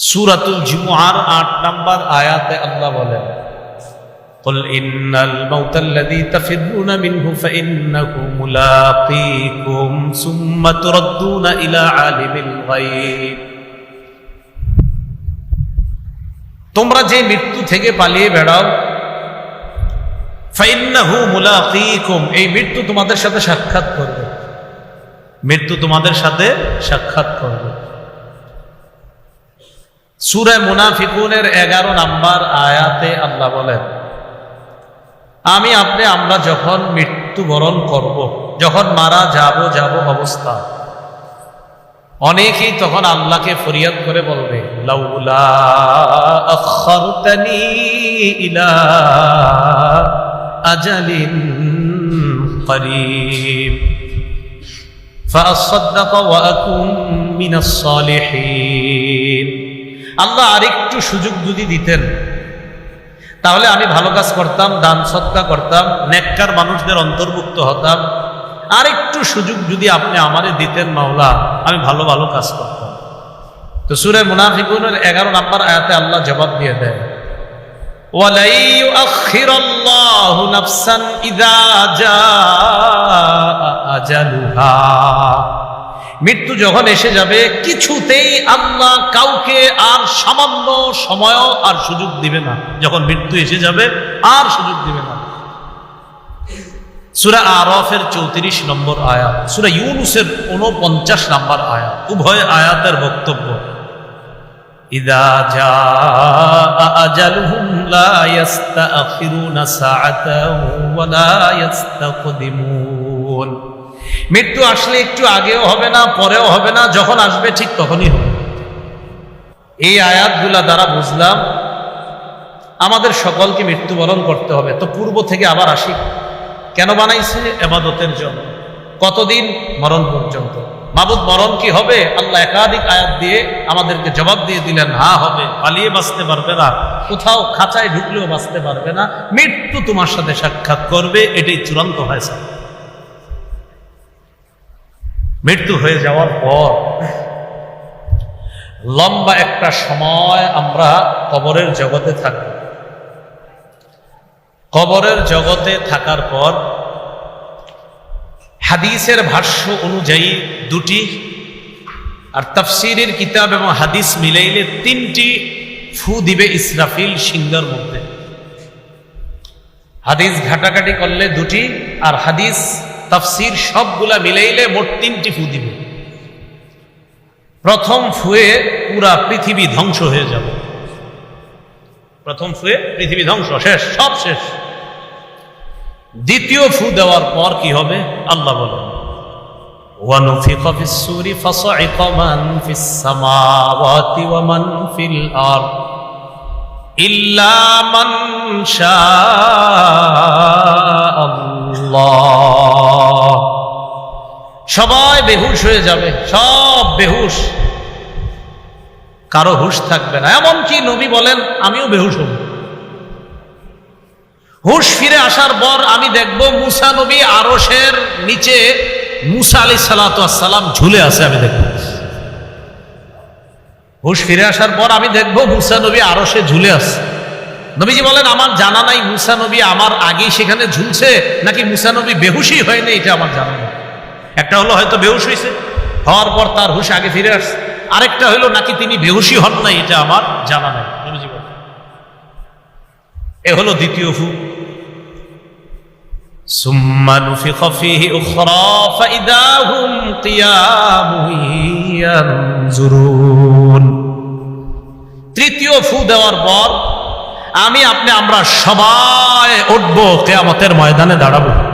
সুরাতুল জুমুআর আট নাম্বার আয়াতে আল্লাহ বলেন قل إن الموت الذي تفرون منه فإنه ملاقيكم ثم تردون إلى عالم الغيب তোমরা যে মৃত্যু থেকে পালিয়ে বেড়াও ফাইন্নাহু মুলাকিকুম এই মৃত্যু তোমাদের সাথে সাক্ষাৎ করবে মৃত্যু তোমাদের সাথে সাক্ষাৎ করবে সুরে মুনাফিকুনের এগারো নাম্বার আয়াতে আল্লাহ বলেন আমি আপনি আমরা যখন মৃত্যুবরণ করব যখন মারা যাব যাব অবস্থা অনেকেই তখন আল্লাহকে ফরিয়াদ করে বলবে লাউলা আখারতানি ইলা আজালিন করিব فأصدق وأكن من الصالحين আল্লাহ আরেকটু সুযোগ যদি দিতেন তাহলে আমি ভালো কাজ করতাম দান সৎকা করতাম নেককার মানুষদের অন্তর্ভুক্ত হতাম আর একটু সুযোগ যদি আপনি আমারে দিতেন মাওলা আমি ভালো ভালো কাজ করতাম তো সুরে মুনাফিকুনের এগারো নাম্বার আয়াতে আল্লাহ জবাব দিয়ে দেয় وَلَن يُؤَخِّرَ اللَّهُ نَفْسًا إِذَا جَاءَ أَجَلُهَا মৃত্যু যখন এসে যাবে, কিছুতেই আল্লাহ কাউকে আর সামান্য সময়ও আর সুযোগ দিবে না। যখন মৃত্যু এসে যাবে, আর সুযোগ দিবে না। সুরা আরফের চৌত্রিশ নম্বর আয়াত, সুরা ইউনুসের উনপঞ্চাশ নম্বর আয়াত, উভয় আয়াতের বক্তব্য। ইদা মৃত্যু আসলে একটু আগেও হবে না, পরেও হবে না, যখন আসবে ঠিক তখনই হবে। এই আয়াতগুলা দ্বারা বুঝলাম, আমাদের সকলকে মৃত্যুবরণ করতে হবে। তো পূর্ব থেকে আবার আসি। কেন বানাইছে এবাদতের জন্য? কতদিন মরণ পর্যন্ত? মাবুদ, মরণ কি হবে? আল্লাহ একাধিক আয়াত দিয়ে আমাদেরকে জবাব দিয়ে দিলেন, হা হবে, পালিয়ে বাঁচতে পারবে না, কোথাও খাঁচায় ঢুকলেও বাঁচতে পারবে না, মৃত্যু তোমার সাথে সাক্ষাৎ করবে। এটাই চূড়ান্ত হয়েছে। মৃত্যু হয়ে যাওয়ার পর লম্বা একটা সময় আমরা কবরের জগতে থাকব। কবরের জগতে থাকার পর হাদিসের ভাষ্য অনুযায়ী দুটি আর তাফসিরের কিতাব এবং হাদিস মিলাইলে তিনটি ফু দিবে ইসরাফিল সিংহের মধ্যে। হাদিস ঘাটাঘাটি করলে দুটি আর হাদিস তাফসির সবগুলা মিলাইলে মোট তিনটি ফু দিবে প্রথম ফুয়ে পুরা পৃথিবী ধ্বংস হয়ে যাবে প্রথম ফুয়ে পৃথিবী ধ্বংস শেষ সব শেষ দ্বিতীয় ফু দেওয়ার পর কি হবে আল্লাহ বলেন ونفخ في السور فصعق من في السماوات ومن في الأرض إلا من شاء সবাই বেহুশ হয়ে যাবে, সব বেহুশ। কারও হুশ থাকবে না। এমনকি নবী বলেন, আমিও বেহুশ হব। হুশ ফিরে আসার পর আমি দেখব মুসা নবী আরসের নিচে মুসা আলি সালাম ঝুলে আছে আমি দেখব হুশ ফিরে আসার পর আমি দেখব মুসা নবী আরসে ঝুলে আছে। নবীজি বলেন, আমার জানা নাই মুসা নবী আমার আগেই সেখানে ঝুলছে, নাকি মুসা নবী বেহুশই হয়নি? এটা আমার জানা নাই। একটা হলো হয়তো বেহুশ হয়েছে হওয়ার পর তার হুশ আগে ফিরে আসছে। আরেকটা হলো নাকি তিনি বেহুশি হন নাই, এটা আমার জানা নাই। এ হলো দ্বিতীয় ফু। তৃতীয় ফু দেওয়ার পর আমি আপনি, আমরা সবাই উঠবো, কেয়ামতের ময়দানে দাঁড়াবো।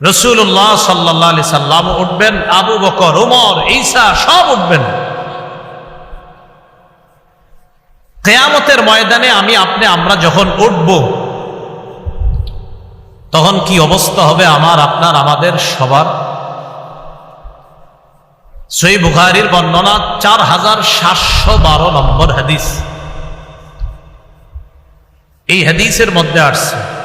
রসুল্লাহ সাল্লাহ আলি সাল্লাম উঠবেন, আবু বকর, উমর, ঈসা সব উঠবেন। কেয়ামতের ময়দানে আমি, আপনি, আমরা যখন উঠব, তখন কি অবস্থা হবে আমার, আপনার, আমাদের সবার? সই বুখারির বর্ণনা, চার হাজার সাতশো বারো নম্বর হাদিস। এই হাদিসের মধ্যে আসছে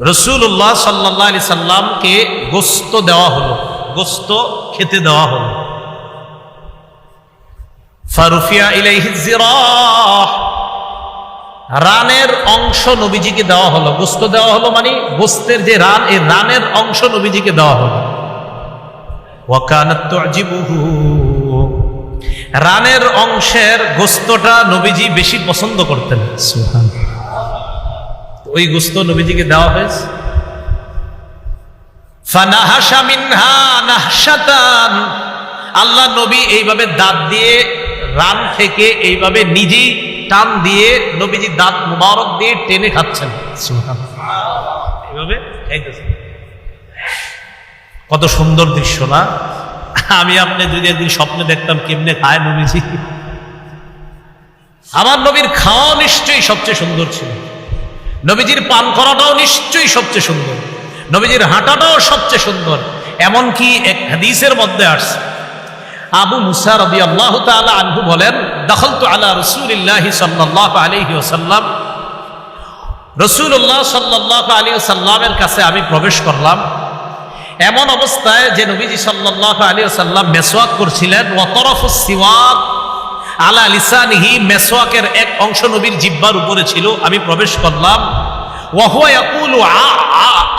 রসুল্লাহ সাল্লামকে গোস্ত দেওয়া হলো গোস্ত খেতে দেওয়া হলো। রানের অংশ নবীজিকে দেওয়া হলো। গোস্ত দেওয়া হলো মানে গোস্তের যে রান, এই রানের অংশ নবীজিকে দেওয়া হলো। ওয়াকানাত তুজিবুহু রানের অংশের গোস্তটা নবীজি বেশি পছন্দ করতেন। ওই গোস্ত নবীজিকে দেওয়া হয়েছে। আল্লাহ নবী এইভাবে দাঁত দিয়ে রান থেকে এইভাবে নিজেই টান দিয়ে নবীজি দাঁত মুবারক দিয়ে টেনে খাচ্ছেন। এইভাবে কত সুন্দর দৃশ্য না? আমি আপনি যদি একদিন স্বপ্নে দেখতাম কেমনে খায় নবীজি। আমার নবীর খাওয়া নিশ্চয়ই সবচেয়ে সুন্দর ছিল। নবীজির পান করাটাও নিশ্চয়ই সবচেয়ে সুন্দর। নবীজির হাঁটাটাও সবচেয়ে সুন্দর। এমনকি এক হাদিসের মধ্যে আসছে। আবু মুসা রবি আল্লাহ তালা আনহু বলেন দখল তো আল্লাহ রসুলিল্লাহ সাল্লাহ আলহি ওসাল্লাম রসুল্লাহ সাল্লাহ আলী সাল্লামের কাছে আমি প্রবেশ করলাম। এমন অবস্থায় যে নবীজি সাল্লাহ আলী সাল্লাম মেসোয়াক করছিলেন ওতরফ সিওয়াক আলা লিসানিহি মেসোয়াকের এক অংশ নবীর জিব্বার উপরে ছিল, আমি প্রবেশ করলাম।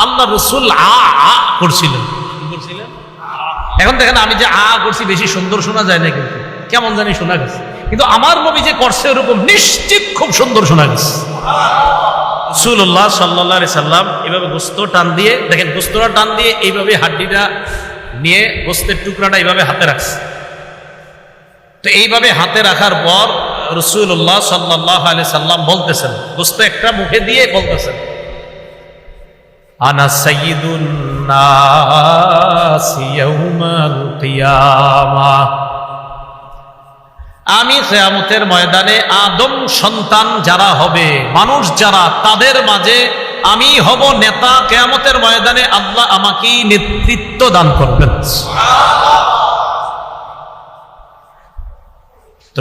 আল্লাহ রসুল এখন দেখেন আমি যে আ করছি, বেশি সুন্দর শোনা যায় কেমন জানি শোনা কিন্তু আমার নবী যে করছে, এরকম নিশ্চিত খুব সুন্দর শোনা গেছে। রসুল্লাহ সাল্লাহ সাল্লাম এভাবে গোস্ত টান দিয়ে, দেখেন গোস্তটা টান দিয়ে এইভাবে হাড্ডিটা নিয়ে গোস্তের টুকরাটা এইভাবে হাতে রাখছে। তো এইভাবে হাতে রাখার পর রসুল্লাহ সাল্লাহ আলি সাল্লাম বলতেছেন, গোস্ত একটা মুখে দিয়ে বলতেছেন, আনা সঈদুন আমি কেয়ামতের ময়দানে আদম সন্তান যারা হবে, মানুষ যারা, তাদের মাঝে আমি হব নেতা। কেয়ামতের ময়দানে আল্লাহ আমাকেই নেতৃত্ব দান করবেন।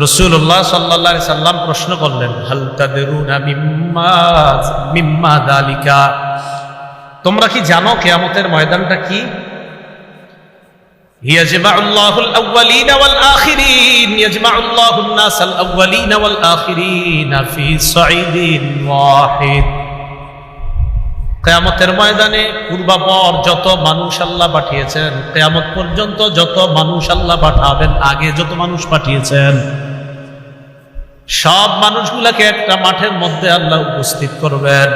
রসুল্লাহ সাল্লা সাল্লাম প্রশ্ন করলেন, হাল তাদেরুনা মিম্মা মিম্মা দালিকা? তোমরা কি জানো কেয়ামতের ময়দানটা কি? يجمع الله الأولين والآخرين يجمع الله الناس الأولين والآخرين في صعيد واحد কেয়ামতের ময়দানে পূর্বাপর যত মানুষ আল্লাহ পাঠিয়েছেন কেয়ামত পর্যন্ত যত মানুষ আল্লাহ পাঠাবেন আগে যত মানুষ পাঠিয়েছেন সব মানুষগুলাকে একটা মাঠের মধ্যে আল্লাহ উপস্থিত করবেন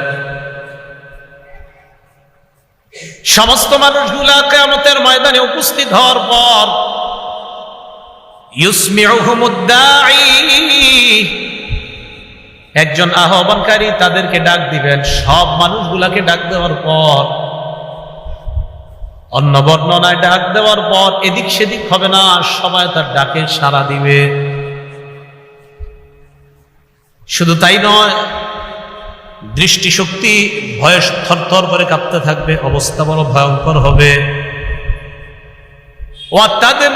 সমস্ত মানুষগুলা কেমতের ময়দানে উপস্থিত হওয়ার পর একজন আহ্বানকারী তাদেরকে ডাক দিবেন। সব মানুষগুলাকে ডাক দেওয়ার পর, অন্য বর্ণনায় ডাক দেওয়ার পর এদিক সেদিক হবে না, সবাই তার ডাকে সাড়া দিবে। শুধু তাই নয় দৃষ্টিশক্তি ভয়ে থরথর করে কাঁপতে থাকবে, অবস্থা বড় ভয়ঙ্কর হবে।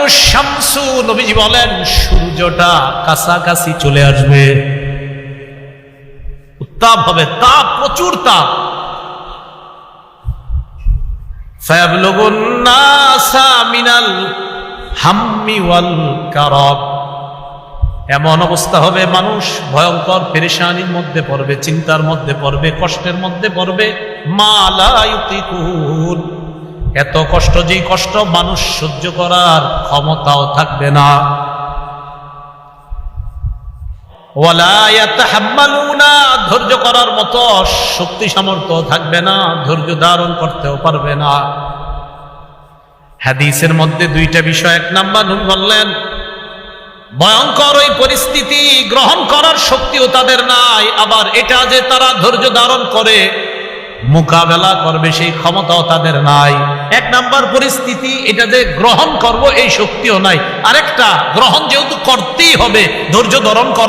শামসু, নবীজি বলেন, সূর্যটা কাছাকাছি চলে আসবে। উত্তাপ হবে, তাপ, প্রচুর তাপ। মিনাল হাম্মি ওয়াল কারব। এমন অবস্থা হবে, মানুষ ভয়ঙ্কর পেরেশানির মধ্যে পড়বে, চিন্তার মধ্যে পড়বে, কষ্টের মধ্যে পড়বে। মালায়ুতিকুন এত কষ্ট, যেই কষ্ট মানুষ সহ্য করার ক্ষমতাও থাকবে না। ধৈর্য করার মতো শক্তি সামর্থ্য থাকবে না, ধৈর্য ধারণ করতেও পারবে না। হাদিসের মধ্যে দুইটা বিষয়, এক নাম্বার বললেন ভয়ঙ্কর ওই পরিস্থিতি গ্রহণ করার শক্তিও তাদের নাই। আবার এটা যে তারা ধৈর্য ধারণ করে, মোকাবেলা করবে সেই ক্ষমতাও তাদের নাই। এক নাম্বার পরিস্থিতি, এটা যে গ্রহণ করব এই শক্তিও নাই। আরেকটা, গ্রহণ যেহেতু করতেই হবে, ধৈর্য ধারণ করা